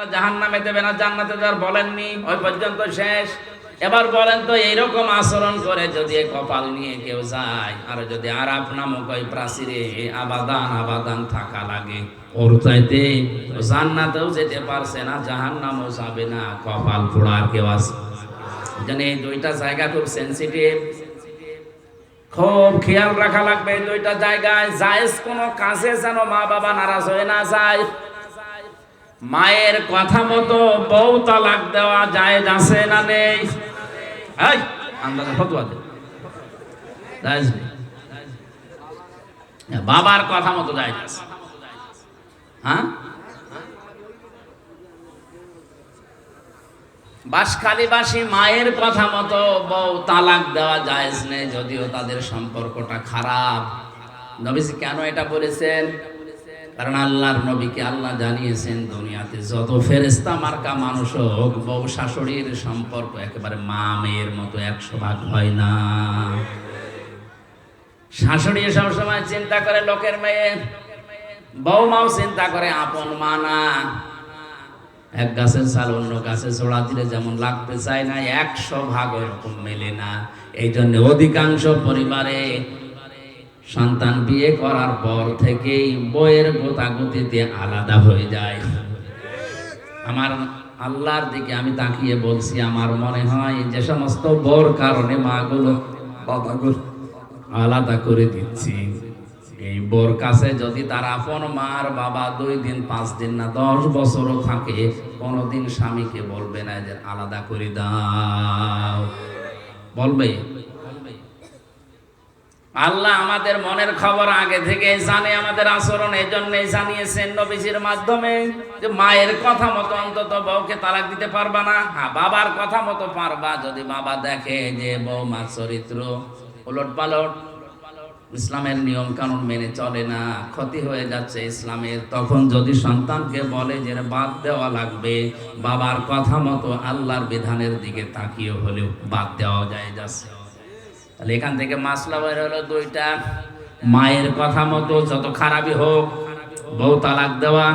আল্লাহ জাহান নামে দেবে না, জান্নাতে দেওয়ার বলেননি, ওই পর্যন্ত শেষ। এবার বলেন তো, এইরকম আচরণ করে যদি কপাল নিয়ে কেউ যায়, আর যদি আরাপ নামক ওই প্রাচীরে আবাদান আবাদান থাকা লাগে, ওর চাইতে জান্নাতেও যেতে পারছে না জাহান নামও যাবে না, কপাল পোড়া আর কেউ আছে। জানি এই দুইটা জায়গা খুব সেন্সিটিভ খুব খেয়াল রাখা লাগবে দুইটা জায়গায়, জায়েজ কোনো কাজে যেন মা বাবা নারাজ হয়ে না যায়। মায়ের কথা মতো বউ তালাক দেওয়া জায়েজ আছে না নেই? বাবার কথা মতো জায়েজ আছে। হ্যাঁ? বাসখালীবাসী মায়ের কথা মতো বউ তালাক দেওয়া জায়েজ নেই, যদিও তাদের সম্পর্কটা খারাপ। নবীজি কেন এটা বলেছেন? কারণ আল্লাহর নবীকে আল্লাহ জানিয়েছেন, দুনিয়াতে যত ফেরেস্তা মার্কা মানুষ হোক, বউ শাশুড়ির সম্পর্ক একেবারে মা মেয়ের মতো একশো ভাগ হয় না। শাশুড়ি সবসময় চিন্তা করে লোকের মেয়ে বৌমাও চিন্তা করে আপন মা না। এক গাছের ছাল অন্য গাছে ছোড়া দিলে যেমন লাগতে চায় না, একশো ভাগ ওরকম মেলে না। এই জন্য অধিকাংশ পরিবারে সন্তান বিয়ে করার পর থেকেই বইয়ের গোতাগুতিতে আলাদা হয়ে যায়। আমার আল্লাহর দিকে আমি তাকিয়ে বলছি, আমার মনে হয় যে সমস্ত বোর কারণে মাগুলো বাবাগুলো আলাদা করে দিচ্ছি। এই বোর কাছে যদি তার আপন মার বাবা দুই দিন, পাঁচ দিন না, দশ বছরও থাকে, কোনোদিন স্বামীকে বলবে না যে আলাদা করে দাও। বলবে আল্লাহ আমাদের মনের খবর আগে থেকে জানে, আমাদের আচরণ এই জন্যই জানিয়েছেন নবীজির মাধ্যমে যে মায়ের কথা মতো অন্তত বউকে তালাক দিতে পারবা না। হ্যাঁ বাবার কথা মতো পারবা, যদি বাবা দেখে যে বউ মার চরিত্র উলট পালট ইসলামের নিয়ম কানুন মেনে চলে না, ক্ষতি হয়ে যাচ্ছে ইসলামের, তখন যদি সন্তানকে বলে যে বাদ দেওয়া লাগবে, বাবার কথা মতো আল্লাহর বিধানের দিকে তাকিয়ে হলেও বাদ দেওয়া যায় যাচ্ছে। তাহলে এখান থেকে মাসলা বের হলো দুইটা। মায়ের কথা মতো যত খারাপই হোক, বউ তালাক দেওয়া।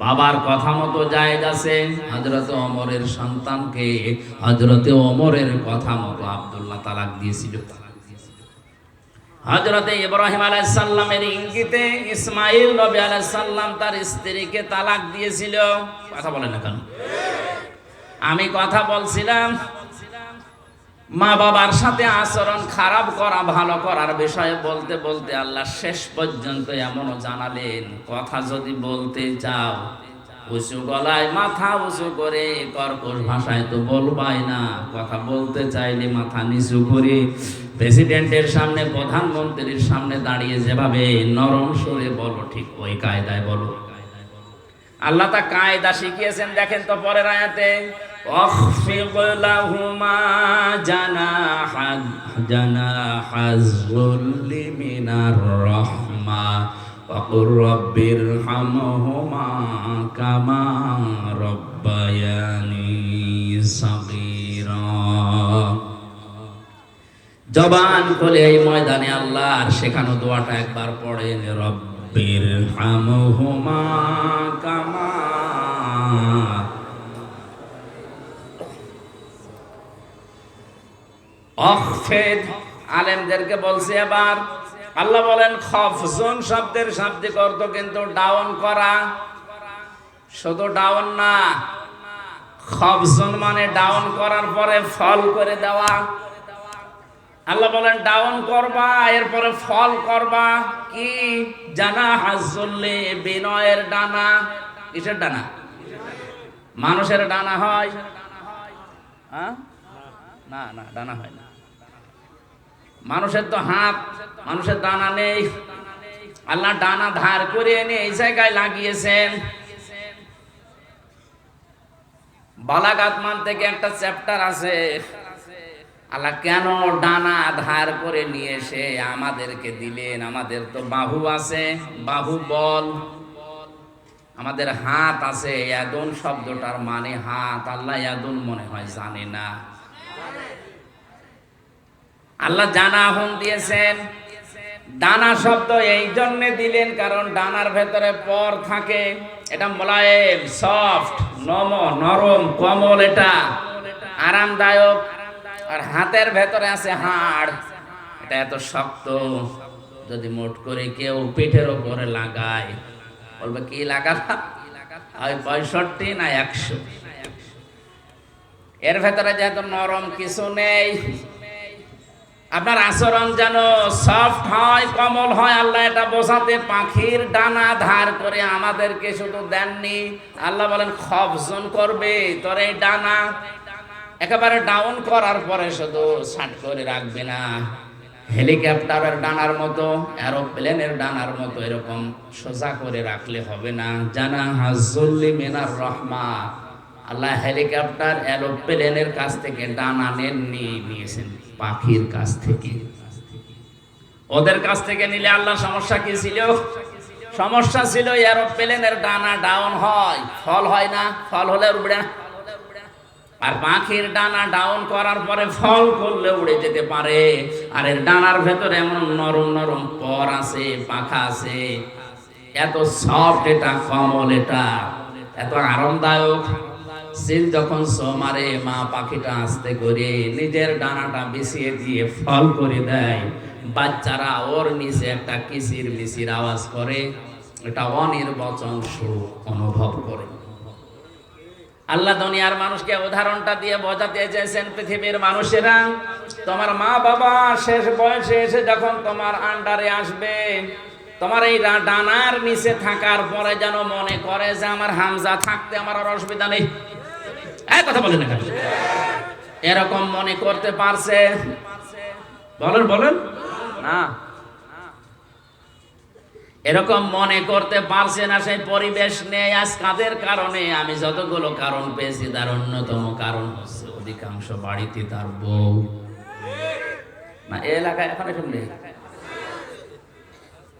বাবার কথা মতো জায়েজ আছে। হজরত অমরের সন্তানকে হজরতে অমরের কথা মতো আব্দুল্লাহ তালাক দিয়েছিল। হজরতে ইব্রাহিম আলাইসাল্লামের ইঙ্গিতে ইসমাইল নবী আলাইসাল্লাম তার স্ত্রীকে তালাক দিয়েছিল। কথা বলেন না কেন? আমি কথা বলছিলাম মা বাবার সাথে আচরণ খারাপ করা, ভালো করার বিষয়ে বলতে বলতে আল্লাহ শেষ পর্যন্ত এমনও জানালেন, কথা যদি বলতে চাও, উঁচু গলায় মাথা উঁচু করে, কর্কশ ভাষায় তো বলবাই না, কথা বলতে চাইলে মাথা নিচু করে প্রেসিডেন্টের সামনে, প্রধানমন্ত্রীর সামনে দাঁড়িয়ে যেভাবে নরম সরে বলো, ঠিক ওই কায়দায় বলো। আল্লাহ তা কায়দা শিখিয়েছেন, দেখেন তো পরের আয়াতে অখফিদ লাহুমা জানাহা জানাহাজ যুল্লি মিনার রাহমা وقل رب ارحمهما كما ربياني صغيرا জবান খুলে এই ময়দানে আল্লাহ আর শেখানো দোয়াটা একবার পড়েন রব্বির হামহুমা কামা অখফেদ আলেমদেরকে বলছে এবার, আল্লাহ বলেন খফজন শব্দের শাব্দিক অর্থ কিন্তু ডাউন করা। শুধু ডাউন না খফজন মানে ডাউন করার পরে ফল করে দেওয়া। আল্লাহ বলেন, ডাউন করবা, এরপরে ফল করবা। কি? জানা হাজল্লে বিনয়ের ডানা। কিসের ডানা? মানুষের ডানা হয়। হ্যাঁ? না না, ডানা হয় না। মানুষের তো হাত, মানুষের ডানা নেই। আল্লাহ ডানা ধার করে এনে এই জায়গায় লাগিয়েছেন। বালাগাত মান থেকে একটা চ্যাপ্টার আছে। আল্লাহ কেন ডানা ধার করে নিয়ে এসে আমাদেরকে দিলেন? আমাদের তো বাহু আছে, বাহু বল। আমাদের হাত আছে শব্দটার মানে হাত। আল্লাহ মনে হয় জানে না। আল্লাহ জানা আহন দিয়েছেন। ডানা শব্দ এই জন্যে দিলেন কারণ ডানার ভেতরে পর থাকে। এটা মোলায়েম, সফট, নম, নরম, কমল, এটা আরামদায়ক। আর হাতের ভেতরে আছে হাড়। এটা এত শক্ত, যদি মোট করে কেউ পিঠের ওপরে লাগায়। বলবে, কি লাগালাম? ওই পঁয়ষট্টি না একশো? এর ভেতরে যেহেতু নরম কিছু নেই আপনার আচরণ যেন সফট হয়, কমল হয়, আল্লাহ এটা বোঝাতে পাখির ডানা ধার করে আমাদেরকে শুধু দেননি। আল্লাহ বলেন খবজন করবে, তোর এই ডানা একেবারে ডাউন করার পরে শুধু ছাট করে রাখবে না। হেলিকপ্টারের ডানার মতো এরোপ্লেনের ডানার মতো এরকম সোজা করে রাখলে হবে না। জানা হাজুল্লি মিনার রহমা আল্লাহ হেলিকপ্টার এরোপ্লেনের কাছ থেকে ডানা নেননি, নিয়েছেন। পাখির কাছ থেকে। ওদের কাছ থেকে নিলে আল্লাহ সমস্যা কি ছিল? সমস্যা ছিল এরোপ্লেনের ডানা ডাউন হয়, ফল হয় না, ফল হলে উড়ে না। আর পাখির ডানা ডাউন করার পরে ফল করলে উড়ে যেতে পারে। আর এর ডানার ভেতরে এমন নরম নরম পর আছে, পাখা আছে। এত সফট এটা, কমল এটা, এত আরামদায়ক। সিল যখন সোমারে, মা পাখিটা আস্তে করে নিজের ডানাটা বিছিয়ে দিয়ে ফল করে দেয়। বাচ্চারা ওর নিচে একটা কিসির মিসির আওয়াজ করে। এটা অনির্বচন সুখ অনুভব করে। আল্লাহ দুনিয়ার মানুষকে উদাহরণটা দিয়ে বোঝাতে চেয়েছেন পৃথিবীর মানুষেরা, তোমার মা বাবা শেষ বয়সে এসে যখন তোমার আন্ডারে আসবে, তোমার এই ডানার নিচে থাকার পরে যেন মনে করে যে আমার হামজা থাকতে আমার আর অসুবিধা নেই। কথা বলেন এরকম মনে করতে পারছে? বলেন বলেন। না। এরকম মনে করতে পারছে না সেই পরিবেশ নেই আজ কাদের কারণে? আমি যতগুলো কারণ পেয়েছি, তার অন্যতম কারণ হচ্ছে অধিকাংশ বাড়িতে তার বউ। না এলাকায় এখন এসব নেই।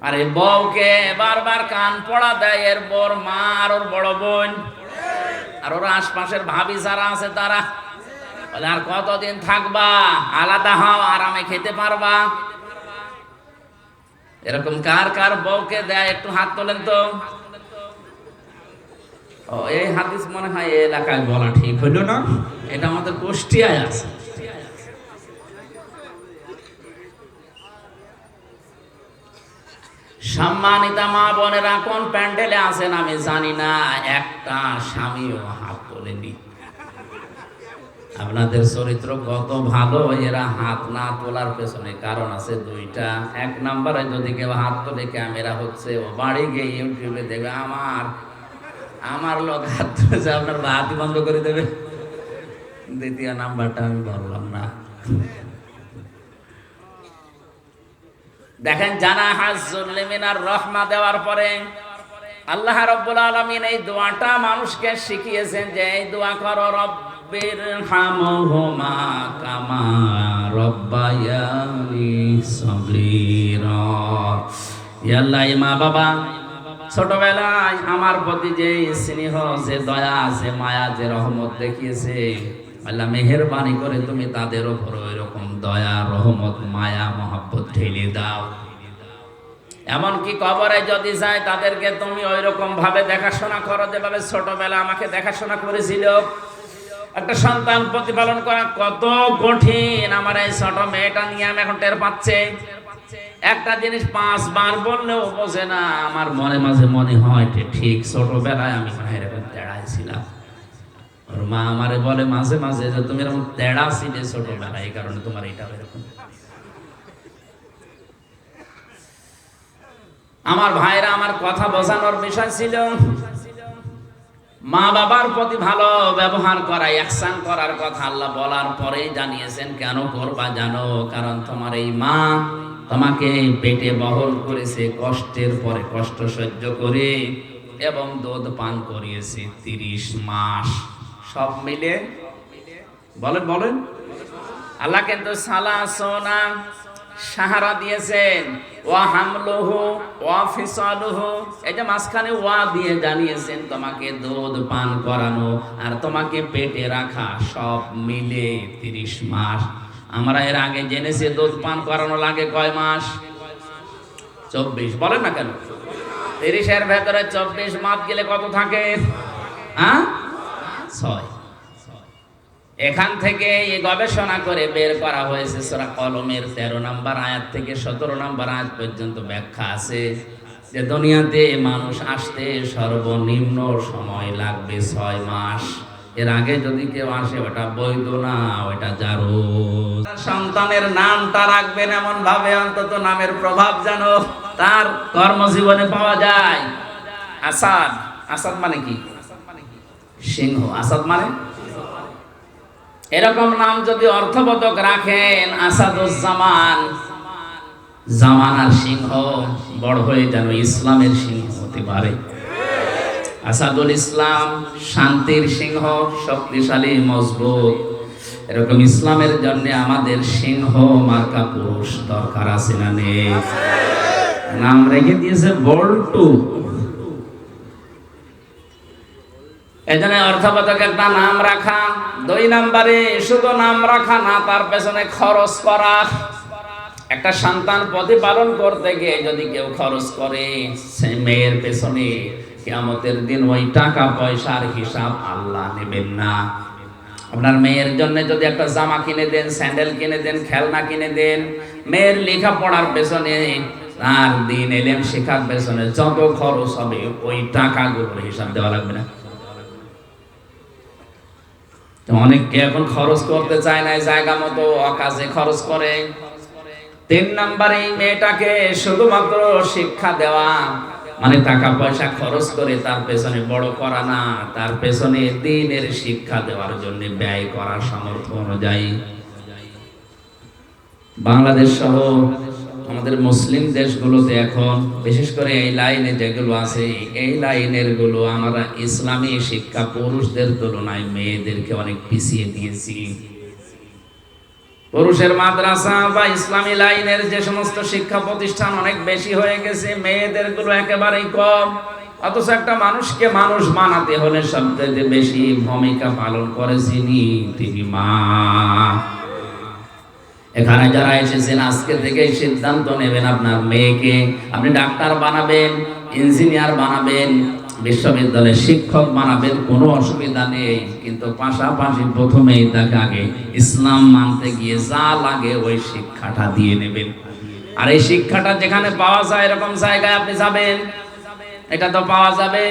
আর বউকে বারবার কান পড়া দেয়, এর বর মা আর ওর বড় বোন। আর ওর আশপাশের ভাবি যারা আছে তারা বলে, আর কতদিন থাকবা? আলাদা হও, আরামে খেতে পারবা। এরকম কার কার বউকে দেয়, একটু হাত তোলেন তো। ও, এই হাদিস মনে হয় এলাকায় বলা ঠিক হইল না। এটা আমাদের কুষ্টিয়ায় আছে। সম্মানিতা মা বোনেরা, কোন প্যান্ডেলে আছেন আমি জানি না, একটা স্বামীও হাত তোলেনি। আপনাদের চরিত্র কত ভালো, এরা হাত না তোলার পেছনে কারণ আছে দুইটা। এক নম্বরে যদি কেউ হাত তোলে, ক্যামেরা হচ্ছে, ও বাড়ি গিয়ে ইউটিউবে দেখবে, আমার আমার লোক হাত তুলেছে, আপনার হাতই বন্ধ করে দেবে। দ্বিতীয় নাম্বারটা আমি বললাম না। দেখেন, জানা হাজুল্লিমিনার রহমা দেওয়ার পরে আল্লাহ রব্বুল আলমিন এই দোয়াটা মানুষকে শিখিয়েছেন যে, এই দোয়া করো, রব্বির হামহুমা কামা রব্বায়ানি মা বাবা, ছোটবেলায় আমার প্রতি যে স্নেহ, যে দয়া, যে মায়া, যে রহমত দেখিয়েছে আল্লাহ মেহেরবানি করে তুমি তাদের ওপর ওই রকম দয়া, রহমত, মায়া, মহাব্বত ঢেলে দাও। এমনকি কবরে যদি যায়, তাদেরকে তুমি ওই রকম ভাবে দেখাশোনা করো, যেভাবে ছোটবেলা আমাকে দেখাশোনা করেছিল। একটা সন্তান প্রতিপালন করা কত কঠিন। আমার এই ছোট মেয়েটা নিয়ে আমি এখন টের পাচ্ছে। একটা জিনিস পাঁচবার বললেও বোঝে না, আমার মনে মাঝে মনে হয় ঠিক ছোটবেলায় আমি এরকম তেড়াই ছিলাম ওর মা আমারে বলে মাঝে মাঝে যে, তুমি এরকম তেড়া ছিলে ছোটবেলায়, এই কারণে তোমার এটা এরকম। আমার ভাইরা আমার কথা বোঝানোর বিষয় ছিল, মা বাবার প্রতি ভালো ব্যবহার করা একসান করার কথা আল্লাহ বলার পরেই জানিয়েছেন, কেন করবা জানো? কারণ তোমার এই মা তোমাকে পেটে বহন করেছে, কষ্টের পরে কষ্ট সহ্য করে এবং দুধ পান করিয়েছে তিরিশ মাস। সব মিলে। বলেন বলেন। আল্লাহ কিন্তু সালা, সোনা, সাহারা দিয়েছেন। ওয়া হামলুহু, ওয়া ফিসালুহু। এই যে মাঝখানে ওয়া দিয়ে জানিয়েছেন, তোমাকে দুধ, পান করানো আর তোমাকে পেটে রাখা সব মিলে তিরিশ মাস। আমরা এর আগে জেনেছি, দুধ, পান করানো লাগে কয় মাস? চব্বিশ। বলেন না কেন? তিরিশের ভেতরে চব্বিশ মাস গেলে কত থাকে? হ্যাঁ ছয়। এখান থেকে এই গবেষণা করে বের করা হয়েছে সোরা কলমের তেরো নাম্বার আয়াত থেকে সতেরো নাম্বার আয়াত পর্যন্ত ব্যাখ্যা আছে যে দুনিয়াতে মানুষ আসতে সর্বনিম্ন সময় লাগবে ছয় মাস। এর আগে যদি কেউ আসে, ওটা বৈধ না, ওটা জারো। সন্তানের নামটা রাখবেন এমন ভাবে অন্তত নামের প্রভাব যেন তার কর্মজীবনে পাওয়া যায়। আসাদ আসাদ মানে কি? সিংহ। আসাদ মানে? এরকম নাম যদি অর্থবোধক রাখেন, আসাদুজ্জামান। জামানার সিংহ বড় হয়ে যেন ইসলামের সিংহ হতে পারে। আসাদুল ইসলাম শান্তির সিংহ, শক্তিশালী, মজবুত। এরকম ইসলামের জন্য আমাদের সিংহ, মার্কা পুরুষ দরকার আছে না নেই? নাম রেখে দিয়েছে বল্টু। এজন্য অর্থবোধক একটা নাম রাখা, দুই নাম্বারে শুধু নাম রাখা না, তার পেছনে খরচ করা। একটা সন্তান প্রতিপালন করতে গিয়ে যদি কেউ খরচ করে, সে মেয়ের পেছনে কিয়ামতের দিন ওই টাকা পয়সার হিসাব আল্লাহ নেবেন না। আপনার মেয়ের জন্য যদি একটা জামা কিনে দেন, স্যান্ডেল কিনে দেন, খেলনা কিনে দেন, মেয়ের লেখাপড়ার পেছনে আর দিন এলেন শেখার পেছনে যত খরচ হবে, ওই টাকাগুলোর হিসাব দেওয়া লাগবে না। তো এখন খরচ করতে চায় না জায়গা মতো, অকাজে খরচ করে। তিন নাম্বারে মেয়েটাকে শুধুমাত্র শিক্ষা দেওয়া মানে টাকা পয়সা খরচ করে তার পেছনে বড় করা না, তার পেছনে দিনের শিক্ষা দেওয়ার জন্য ব্যয় করার সামর্থ্য অনুযায়ী। বাংলাদেশ সহ আমাদের মুসলিম দেশগুলোতে এখন, বিশেষ করে এই লাইনে যেগুলো আছে, এই লাইনেরগুলো আমরা ইসলামী শিক্ষা পুরুষদের তুলনায় মেয়েদেরকে অনেক পিছিয়ে দিয়েছি। পুরুষের মাদ্রাসা বা ইসলামী লাইনের যে সমস্ত শিক্ষা প্রতিষ্ঠান অনেক বেশি হয়ে গেছে, মেয়েদেরগুলো একেবারেই কম। অথচ একটা মানুষকে মানুষ বানাতে হলে সবচেয়ে বেশি ভূমিকা পালন করেছিনি তিনি মা। এখানে যারা এসেছেন, আজকে থেকে সিদ্ধান্ত নেবেন আপনার মেয়েকে। আপনি ডাক্তার বানাবেন, ইঞ্জিনিয়ার বানাবেন, বিশ্ববিদ্যালয়ের শিক্ষক বানাবেন, কোনো অসুবিধা নেই। কিন্তু পাশাপাশি প্রথমেই তাকে আগে ইসলাম মানতে গিয়ে যা লাগে ওই শিক্ষাটা দিয়ে নেবেন। আর এই শিক্ষাটা যেখানে পাওয়া যায়, এরকম জায়গায় আপনি যাবেন। এটা তো পাওয়া যাবে।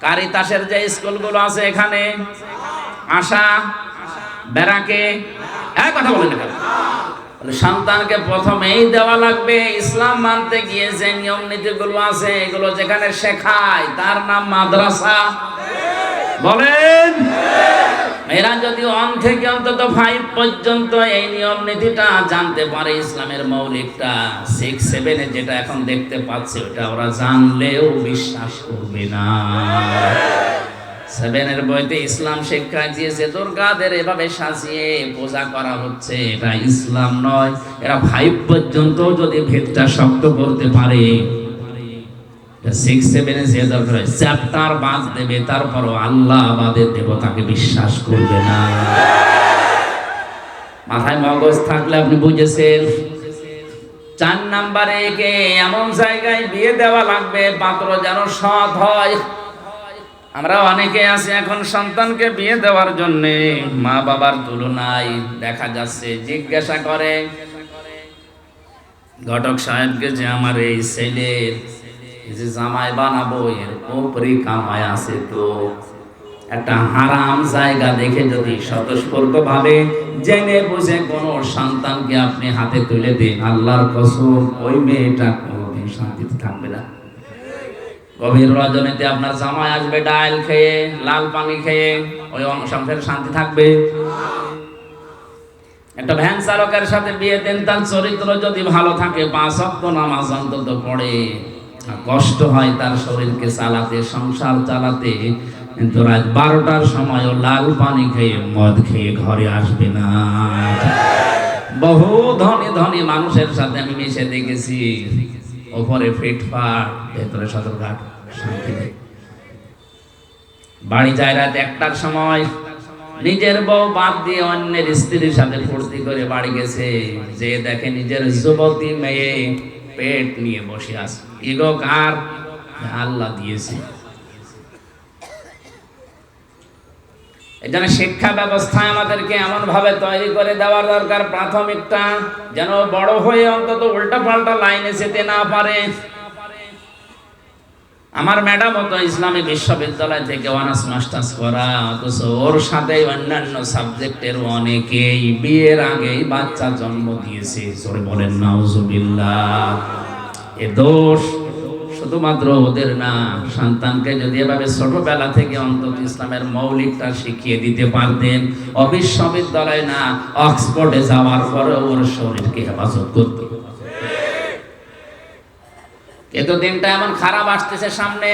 কারিতাসের যে স্কুলগুলো আছে এখানে, আশা বেড়াকে এক কথা বলেন না সন্তানকে প্রথমেই দেওয়া লাগবে ইসলাম মানতে গিয়ে যে নিয়ম নীতিগুলো আছে, এগুলো যেখানে শেখায়, তার নাম মাদ্রাসা। বলেন? এরা যদি ওয়ান থেকে অন্তত ফাইভ পর্যন্ত এই নিয়ম নীতিটা জানতে পারে, ইসলামের মৌলিকটা সিক্স সেভেনে যেটা এখন দেখতে পাচ্ছে, ওটা ওরা জানলেও বিশ্বাস করবে না। সেভেনের বইতে ইসলাম শিক্ষা দিয়েছে, দুর্গাদের এভাবে সাজিয়ে পূজা করা হচ্ছে। এটা ইসলাম নয়, এরা ফাইভ পর্যন্ত যদি ভেদটা শক্ত করতে পারে। সিক্স সেভেনে যে দরকার চ্যাপ্টার বাদ দেবে, তারপরও আল্লাহ আমাদের দেবতাকে বিশ্বাস করবে না। মাথায় মগজ থাকলে আপনি বুঝেছেন। চার নাম্বারে একে এমন জায়গায় বিয়ে দেওয়া লাগবে, পাত্র যেন সৎ হয়। আমরা অনেকে আছি এখন সন্তানকে বিয়ে দেওয়ার জন্য। মা বাবার তুলনায় দেখা যাচ্ছে, জিজ্ঞাসা করে, ঘটক সাহেবকে যে আমার এই ছেলের যে জামাই বানাবো, এর উপরে কামাই আছে তো। একটা হারাম জায়গা দেখে যদি স্বতঃস্ফূর্ত ভাবে জেনে বুঝে কোনো সন্তানকে আপনি হাতে তুলে দিন, আল্লাহর কসম, ওই মেয়েটা কোনোদিন শান্তিতে থাকবে না। গভীর রজনীতে আপনার জামাই আসবে, ডাল খেয়ে, লাল পানি খেয়ে, ওই সংসারে শান্তি থাকবে। একটা ভ্যান চালকের সাথে বিয়ে দেন, তার চরিত্র যদি ভালো থাকে নামাজ অন্তত পড়ে। কষ্ট হয় তার শরীরকে চালাতে, সংসার চালাতে, কিন্তু রাত বারোটার সময় লাল পানি খেয়ে, মদ খেয়ে ঘরে আসবে না। বহু ধনী ধনী মানুষের সাথে আমি মিশে দেখেছি। ওপরে ফিটফাট ভেতরে সদরঘাট, শান্তি নেই। বাড়ি যায় রাত একটার সময়, নিজের বউ বাদ দিয়ে অন্যের স্ত্রীর সাথে ফুর্তি করে বাড়ি গেছে। যে দেখে নিজের যুবতী মেয়ে পেট নিয়ে বসে আছে। ইগো কার? আল্লাহ দিয়েছে। এই শিক্ষা ব্যবস্থায় আমাদেরকে এমন ভাবে তৈরি করে দেওয়ার দরকার। প্রাথমিকটা যেন বড় হয়ে অন্তত উল্টা পাল্টা লাইনে যেতে না পারে। আমার ম্যাডাম তো ইসলামী বিশ্ববিদ্যালয় থেকে অনার্স, মাস্টার্স করা, অথচ ওর সাথে অন্যান্য সাবজেক্টের অনেকেই বিয়ের আগেই বাচ্চা জন্ম দিয়েছে। বলেন, নাউজুবিল্লাহ। এ দোষ শুধুমাত্র ওদের না, সন্তানকে যদি এভাবে ছোটবেলা থেকে অন্তত ইসলামের মৌলিকটা শিখিয়ে দিতে পারতেন, অবিশ্ববিদ্যালয় না, অক্সফোর্ডে যাওয়ার পরে ওর শরীরকে হেফাজত করতো। কিন্তু দিনটা এমন খারাপ আসতেছে সামনে,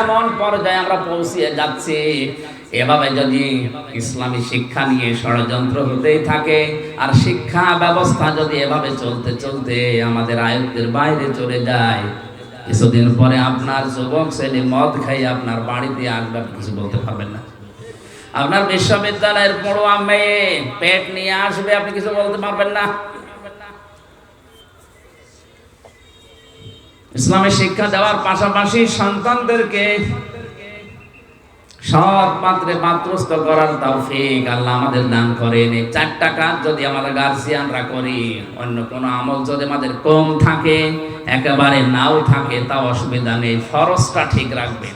এমন পর্যায়ে আমরা পৌঁছিয়ে যাচ্ছি। এভাবে যদি ইসলামী শিক্ষা নিয়ে ষড়যন্ত্র হতেই থাকে, আর শিক্ষা ব্যবস্থা যদি এভাবে চলতে চলতে আমাদের আয়ত্তের বাইরে চলে যায় কিছুদিন পরে আপনার যুবক ছেলে মদ খাই আপনার বাড়িতে আসবে, আপনি কিছু বলতে পারবেন না। আপনার বিশ্ববিদ্যালয়ের পড়ুয়া মেয়ে পেট নিয়ে আসবে, আপনি কিছু বলতে পারবেন না। ইসলামের শিক্ষা দেওয়ার পাশাপাশি সন্তানদেরকে সৎ পাত্রে পাত্রস্থ করার তৌফিক আল্লাহ আমাদের দান করেন। এই চারটা কাজ যদি আমাদের গার্জিয়ানরা করি অন্য কোনো আমল যদি আমাদের কম থাকে, একেবারে নাও থাকে, তাও অসুবিধা নেই। ফরজটা ঠিক রাখবে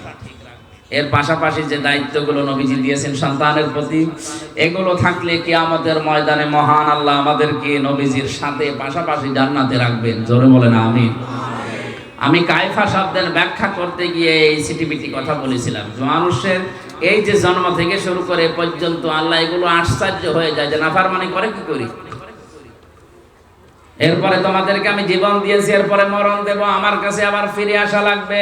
এর পাশাপাশি যে দায়িত্বগুলো নবীজি দিয়েছেন সন্তানের প্রতি, এগুলো থাকলে কি আমাদের ময়দানে মহান আল্লাহ আমাদেরকে নবীজির সাথে পাশাপাশি জান্নাতে রাখবেন। জোরে বলেন আমি আমি কায়ফা শব্দের ব্যাখ্যা করতে গিয়ে এই সিটিপিটি কথা বলেছিলাম। মানুষের এই যে জন্ম থেকে শুরু করে পর্যন্ত আল্লাহ এগুলো আশ্চর্য হয়ে যায়। যে নাফার মানে করে কি করি? এরপরে তোমাদেরকে আমি জীবন দিয়েছি, এরপরে মরণ দেব, আমার কাছে আবার ফিরে আসা লাগবে।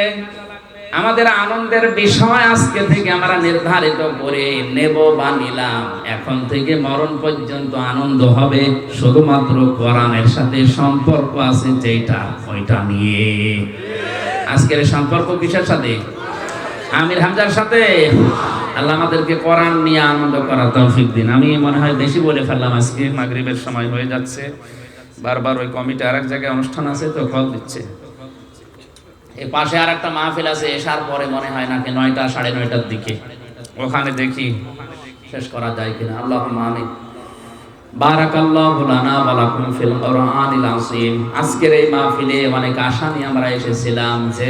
আমাদের আনন্দের বিষয় আজকে থেকে আমরা নির্ধারিত করে নেব বা নিলাম। এখন থেকে মরণ পর্যন্ত আনন্দ হবে, শুধুমাত্র কোরআনের সাথে সম্পর্ক আছে যেটা ওইটা নিয়ে। আজকের সম্পর্ক কিসের সাথে? আমির হামজার সাথে। আল্লাহ আমাদেরকে কোরআন নিয়ে আনন্দ করা তৌফিক দিন। আমি মনে হয় বেশি বলে ফেললাম আজকে, মাগরিবের সময় হয়ে যাচ্ছে। বারবার ওই কমিটি আর এক জায়গায় অনুষ্ঠান আছে তো কল দিচ্ছে। এই পাশে আর একটা মাহফিল আছে এসার পরে মনে হয় নাকি নয়টা সাড়ে নয়টার দিকে। ওখানে দেখি শেষ করা যায় কিনা। আল্লাহ মানে আজকের এই মাহফিলে অনেক আশা নিয়ে আমরা এসেছিলাম যে